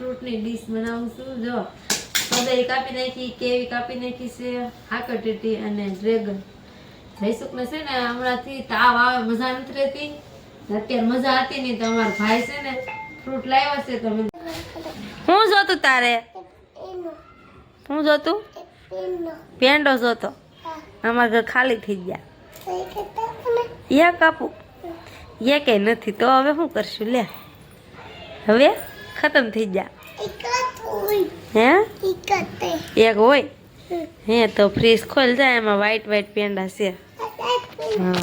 ફ્રૂટની dish બનાવું છું. જો કદઈ કાપી નાખી કેવી કાપી નાખી છે આકટેટી અને ડ્રેગન. જયસુખને છે ને, હમણાંથી તાવ આવે, મજા નથી રહેતી. અત્યારે મજા હતી નહીં તો અમારા ભાઈ છે ને, ફ્રૂટ લાવ્યા છે તમે હું જોતું તારે? હું જોતું? પેંડો જોતો. અમારા ઘર ખાલી થઈ ગયા. યા કાપું. યા કઈ નથી. તો હવે શું કરશું? લે. હવે? ખતમ થઈ જા હે? એક હોય? હે તો ફ્રીજ ખોલ જાય એમાં વ્હાઈટ વ્હાઈટ પેંડા છે. હા.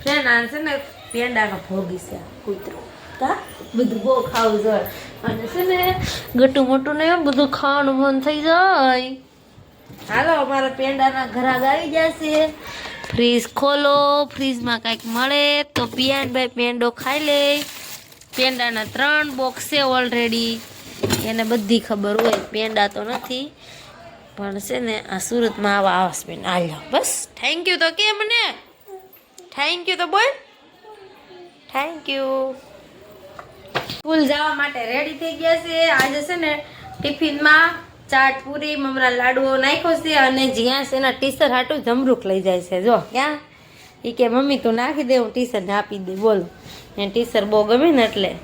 ફ્રેન્ડ આ છે ને પેંડાનો ભોગી છે કૂતરો. કા? બધું બહુ ખાવું જોઈએ અને છે ને ગટું મોટું ને બધું ખાવાનું મન થઈ જાય. હાલો અમારા પેંડાના ઘરાક આવી જશે ફ્રીજ ખોલો ફ્રીજમાં કાંઈક મળે તો પિયાનભાઈ પેંડો ખાઈ લે. પેંડાના ત્રણ બોક્સ છે ઓલરેડી એને બધી ખબર હોય, પેંડા તો નથી. પણ છે ને, આ સુરતમાં આવા આવાસ બેન આવ્યો બસ થેન્ક યુ તો કે મને થેન્ક યુ તો બોલ. થેન્ક યુ સ્કૂલ જવા માટે રેડી થઈ ગયા છે. આજે છે ને, ટિફિનમાં ચાટ પૂરી, મમરા લાડુઓ નાખ્યો છે અને જ્યાં છે એના ટીચર હાટું જમરૂક લઈ જાય છે. જો, ક્યાં? એ કે, મમ્મી, તું નાખી દે, હું ટીચરને આપી દે બોલો. એ ટીચર બહુ ગમે ને એટલે.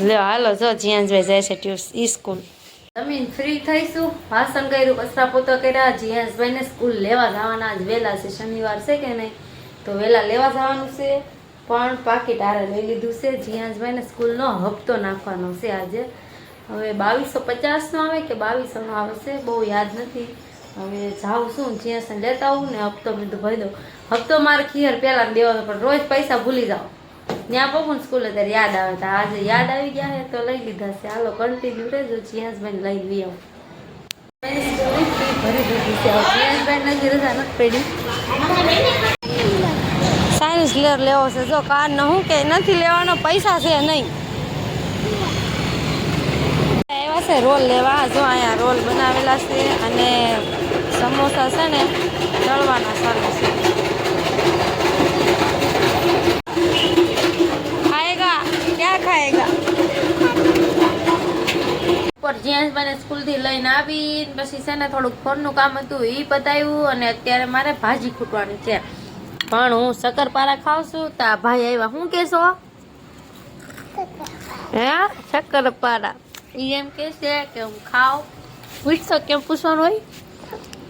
લ્યો, હાલો, જો જીયાંજભાઈ જાય છે ટ્યુસ ઈ સ્કૂલ. જમીન ફ્રી થઈશું. ભાષણ કર્યું, કચરા પોતા કર્યા. જીયાંશભાઈને સ્કૂલ લેવા જવાના આજ વહેલા છે, શનિવાર છે કે નહીં? તો વહેલા લેવા જવાનું છે. પણ પાકીટ આરે લઈ લીધું છે. જીયાંશભાઈને સ્કૂલનો હપ્તો નાખવાનો છે આજે. હવે બાવીસો પચાસનો આવે કે બાવીસોનો આવે છે બહુ યાદ નથી. હવે જાઉં શું જ્યાં લેતા આવું ને હપ્તો બધું ભરી દઉં. હપ્તો મારે ખીયર પહેલાં દેવાનો, પણ રોજ પૈસા ભૂલી જાઓ ત્યાં પગું સ્કૂલે ત્યારે યાદ આવે, તો આજે યાદ આવી ગયા છે તો લઈ લીધા છે. હાલો કન્ટિન્યુ રહેજો જીયાસભાઈ લઈ લઈ આવું. ભરી દીધી છે. નથી, રજા નથી પડી. સાયન્સ લેર લેવો છે. જો કાર ન હું કે નથી લેવાનો, પૈસા છે નહીં. એવા છે રોલ લેવા. જો અહીંયા રોલ બનાવેલા છે અને સમોસા છે ને ચડવાના ચાલુ છે. ખાએગા ક્યાં ખાએગા ઉપર જ્યાં મને સ્કૂલથી લઈને આવી પછી છે ને થોડુંક ફોનનું કામ હતું એ પતાવ્યું અને અત્યારે મારે ભાજી ખૂટવાની છે. પણ હું શક્કરપારા ખાઉં છું, તો ભાઈ આવ્યા. શું કહેશો? હે? શક્કરપારા. એ એમ કહેશે કે હું ખાઉં. પૂછશો કેમ પૂછવાનું હોય?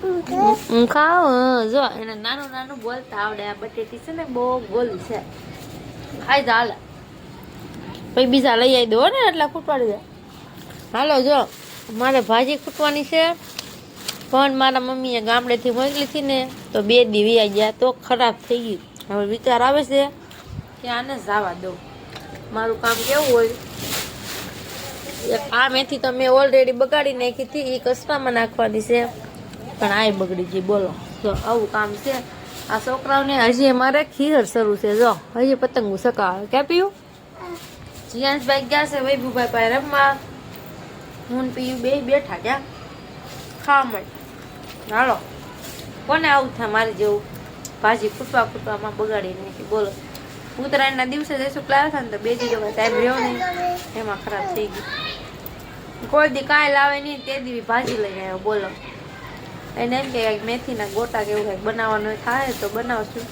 હું ખાવ જો, એને નાનું નાનું બોલતા આવડે. આ બટેટી છે ને, બહુ ગોલ છે. ખાઈ જા હાલે. પછી બીજા લઈ આવી દો ને એટલે ખૂટવાડી દે હાલો, જો, મારે ભાજી ખૂટવાની છે. પણ મારા મમ્મીએ ગામડેથી મોકલી હતી ને, તો બે દી આવી ગયા, તો ખરાબ થઈ ગયું. હવે વિચાર આવે છે કે આને જવા દો મારું કામ કેવું હોય? આ મેથી તો મેં ઓલરેડી બગાડી નાખી હતી એ કચરામાં નાખવાની છે. પણ આય બગડી ગઈ બોલો. જો, આવું કામ છે. આ છોકરાઓને હજી અમારે ખીર શરૂ છે, જો. હજી પતંગ સકાવે ક્યાં પીયું જીયાંશભાઈ ગયા છે વૈભુભાઈ પાસે રમવા. હું પીયું બે બેઠા ગયા. ખાવા માટે હાલો. કોને આવું થાય મારી જેવું? ભાજી ફૂટવા ફૂટવામાં બગાડી નાખી. બોલો. ઉત્તરાયણના દિવસે જઈશું હતા ને તો બે દિવસ ટાઈમ રહ્યો નહીં. એમાં ખરાબ થઈ ગયું. કોઈ દી કાંઈ લાવે નહીં, તે દીવી ભાજી લઈને આવ્યો. બોલો. એને એમ કે મેથીના ગોટા કે એવું કંઈક બનાવવાનું થાય તો બનાવશું.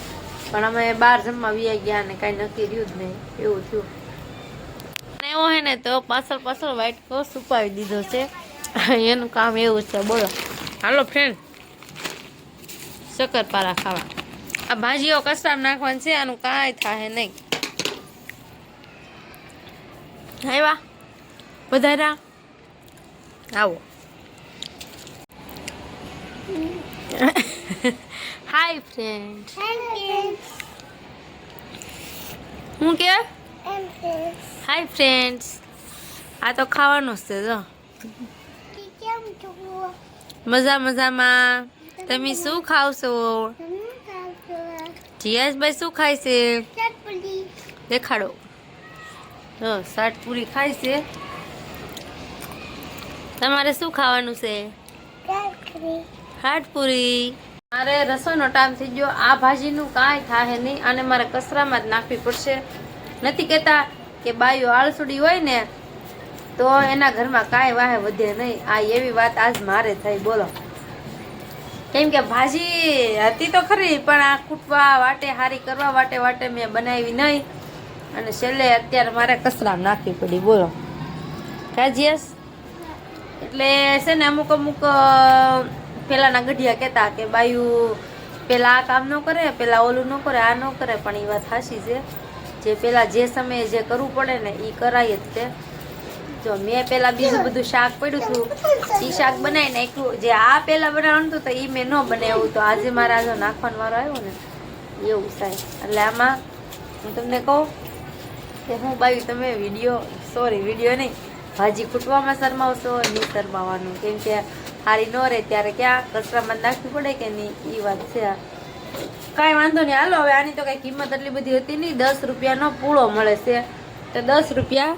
પણ અમે બહાર જમવા વ્યાઈ ગયા ને કાંઈ નક્કી રહ્યું જ નહીં. એવું થયું. અને એવો હે ને તો પાછળ પાછળ વ્હાઈટ કો સુપાવી દીધો છે. એનું કામ એવું છે બોલો. હાલો ફ્રેન્ડ શક્કરપારા ખાવા. આ ભાજીઓ કચરામાં નાખવાની છે આનું કાંઈ થાય નહીં. આવ્યા? વધારા આવો. હાય ફ્રેન્ડ હું કે? હાય ફ્રેન્ડ્સ આ તો ખાવાનું જ છે જો. મજા મજામાં. તમે શું ખાવશો જીયાસભાઈ શું ખાય છે? દેખાડો. જો શર્ટ પૂરી ખાય છે. તમારે શું ખાવાનું છે? હાટપુરી મારે રસોઈનો ટાઈમ થઈ ગયો. આ ભાજીનું કાંઈ થાય નહીં અને મારે કચરામાં જ નાખવી પડશે. નથી કહેતા કે બાયો આળસુડી હોય ને, તો એના ઘરમાં કાંઈ વાહે વધે નહીં. આ એવી વાત આજ મારે થઈ. બોલો. કેમ કે ભાજી હતી તો ખરી, પણ આ કૂટવા વાટે, હારી કરવા વાટે વાટે મેં બનાવી નહીં. અને છેલ્લે અત્યારે મારે કચરા નાખવી પડી. બોલો. કાજીયસ? એટલે છે ને અમુક અમુક અ, પેલાના ગઢિયા કહેતા કે બાયું પેલા આ કામ ન કરે પેલા ઓલું ન કરે આ ન કરે પણ એ વાત સાચી છે. જે પેલા જે સમયે જે કરવું પડે ને એ કરાય જ તે. જો મેં પેલા બીજું બધું શાક પડ્યું હતું એ શાક બનાવી નાખ્યું. જે આ પેલા બનાવવાનું હતું તો એ મેં ન બનાવ્યું તો આજે મારા જો નાખવાનો વારો આવ્યો ને એવું સાહેબ એટલે આમાં હું તમને કહું કે હું બાવી તમે વીડિયો સોરી વીડિયો નહીં. ભાજી કૂટવામાં શરમાવશો નહીં શરમાવાનું. કેમ કે હારી ન રહે ત્યારે ક્યાં કચરામાં નાખવી પડે કે નહીં એ વાત છે કાંઈ વાંધો નહીં, હાલો, હવે આની તો કાંઈ કિંમત એટલી બધી હતી નહીં. દસ રૂપિયાનો પૂળો મળે છે. તો દસ રૂપિયા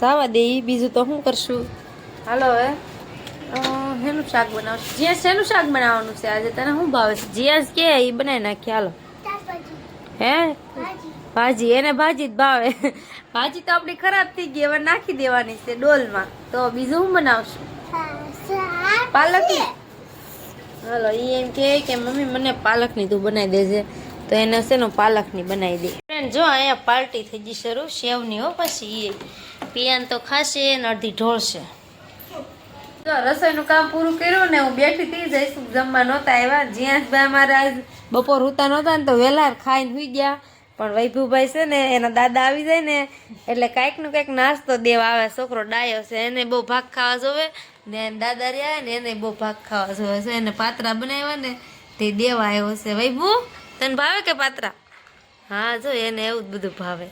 સાવા દે બીજું તો શું કરશું? હાલો, હવે. હેલું શાક બનાવશું? જ્યાં શેનું શાક બનાવવાનું છે આજે તને શું ભાવે છે? જ્યાં કે એ બનાવી નાખીએ હાલો. હે? ભાજી, એને ભાજી જ ભાવે. ભાજી તો આપણી ખરાબ થઈ ગઈ, હવે નાખી દેવાની છે ડોલમાં. તો બીજું શું બનાવશું? પાલકની? હાલો ઈ એમ કહે કે મમ્મી મને પાલકની તું બનાવી દેજે. તો એને છે ને પાલકની બનાવી દે. ફ્રેન્ડ જો અહીંયા પાર્ટી થઈ ગઈ શરૂ સેવની હો પછી એ પિયાન તો ખાશે ને અડધી ઢોળશે જો રસોઈનું કામ પૂરું કર્યું ને હું બેઠી થઈ જઈશ જમવા નહોતા આવ્યા. જ્યાં ભાઈ મારા બપોર ઉતા નહોતા ને તો વહેલા ખાઈને સુઈ ગયા. પણ વૈભવભાઈ છે ને એના દાદા આવી જાય ને એટલે કાંઈકનું કાંઈક નાસ્તો દેવા આવે. છોકરો ડાયો છે એને બહુ ભાગ ખાવા જોવે. ને દાદા રહ્યા ને એને બહુ ભાગ ખાવા જોવે છે. એને પાત્રા બનાવ્યા ને તે દેવા આવ્યો છે. વૈભુ તને ભાવે કે પાત્રા? હા, જો એને એવું જ બધું ભાવે.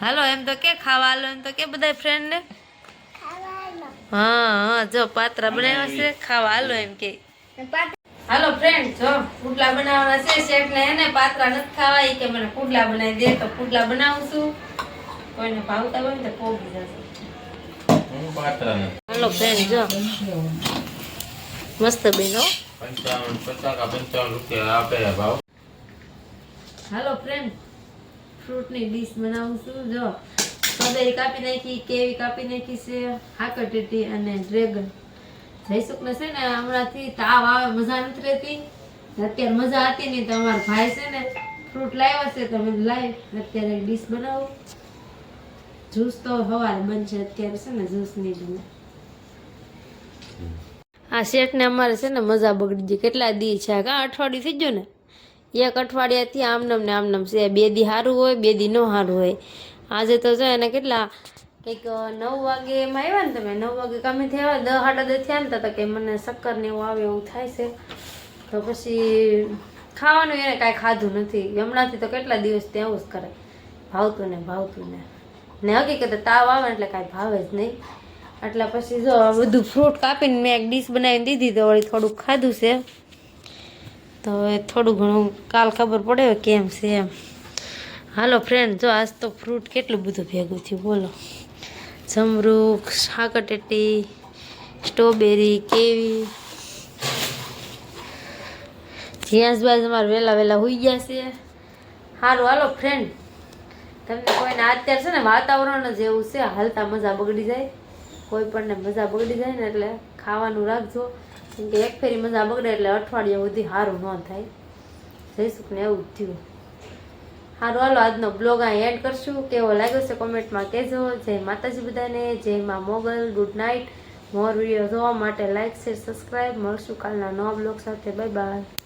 હાલો, એમ તો કે ખાવા હાલો, એમ તો કે બધા ફ્રેન્ડને હા હા, જો પાત્રા બનાવ્યા છે, ખાવા હાલો એમ કે. હાલો ફ્રેન્ડ જો પુડલા બનાવવાના છે શેઠ ને એને પાત્રા નથી ખાવા કે મને પુડલા બનાવી દે, તો પુડલા બનાવું છું. કોઈને ભાવતા હોય ને તો પોગી જશે હાલો ફ્રેન્ડ જો. મસ્ત બેનો. પંચાવન પચાસ કા પંચાવન રૂપિયા આપે ભાવ. હાલો ફ્રેન્ડ ફ્રૂટની ડીશ બનાવું છું જો. સદરી કાપી નાખી કેવી કાપી નાખી છે હાકટેટી અને ડ્રેગન જયસુખને છે ને હમણાંથી તાવ આવે મજા નથી રહેતી. અત્યારે મજા હતી નહીં તો અમારા ભાઈ છે ને ફ્રૂટ લાવ્યા છે તો મેં લાવી અત્યારે ડીશ બનાવું. જ્યુસ તો સવારે બનશે, અત્યારે છે ને જ્યુસ નહીં બને આ શેઠને અમારે છે ને મજા બગડી ગઈ. કેટલા દી છે? આ અઠવાડિયું થઈ ગયું ને. એક અઠવાડિયાથી આમનમ ને આમનમ છે. બે દી સારું હોય, બે દી ન સારું હોય. આજે તો જો એને કેટલા, કંઈક નવ વાગે એમાં આવ્યા ને તમે? નવ વાગે કામે થયા દસ સાડા દસ થયા ને તો કે મને શક્કર ને એવું આવે, એવું થાય છે. તો પછી ખાવાનું એને કાંઈ ખાધું નથી. હમણાંથી તો કેટલા દિવસ ત્યાં જ કરે. ભાવતું ને ભાવતું ને. ને હકીકતે તાવ આવે એટલે કાંઈ ભાવે જ નહીં. એટલે પછી જો બધું ફ્રૂટ કાપીને મેં એક ડીશ બનાવીને દીધી તો વળી થોડુંક ખાધું છે. તો એ થોડું ઘણું કાલ ખબર પડે કેમ છે એમ. હાલો ફ્રેન્ડ જો આજ તો ફ્રૂટ કેટલું બધું ભેગું થયું, બોલો. જમરૂખ સાકટેટી સ્ટ્રોબેરી કેવી જ્યાં બાજુ અમારે વહેલા વહેલા હોઈ ગયા છે. સારું હાલો ફ્રેન્ડ તમને કોઈને અત્યારે છે ને વાતાવરણ જ એવું છે, હાલતા મજા બગડી જાય. કોઈ પણને મજા બગડી જાય ને એટલે ખાવાનું રાખજો. કેમ કે એક ફેરી મજા બગડે એટલે અઠવાડિયા સુધી સારું ન થાય. જયસુખને એવું થયું. સારું હાલો, આજનો બ્લોગ અહીં એડ કરશું. કેવો લાગ્યો છે કોમેન્ટમાં કહેજો. જય માતાજી બધાને, જય માં Mogal, good night. More video જોવા માટે લાઇક શેર સબસ્ક્રાઈબ મળશું કાલના નવા બ્લોગ સાથે. Bye bye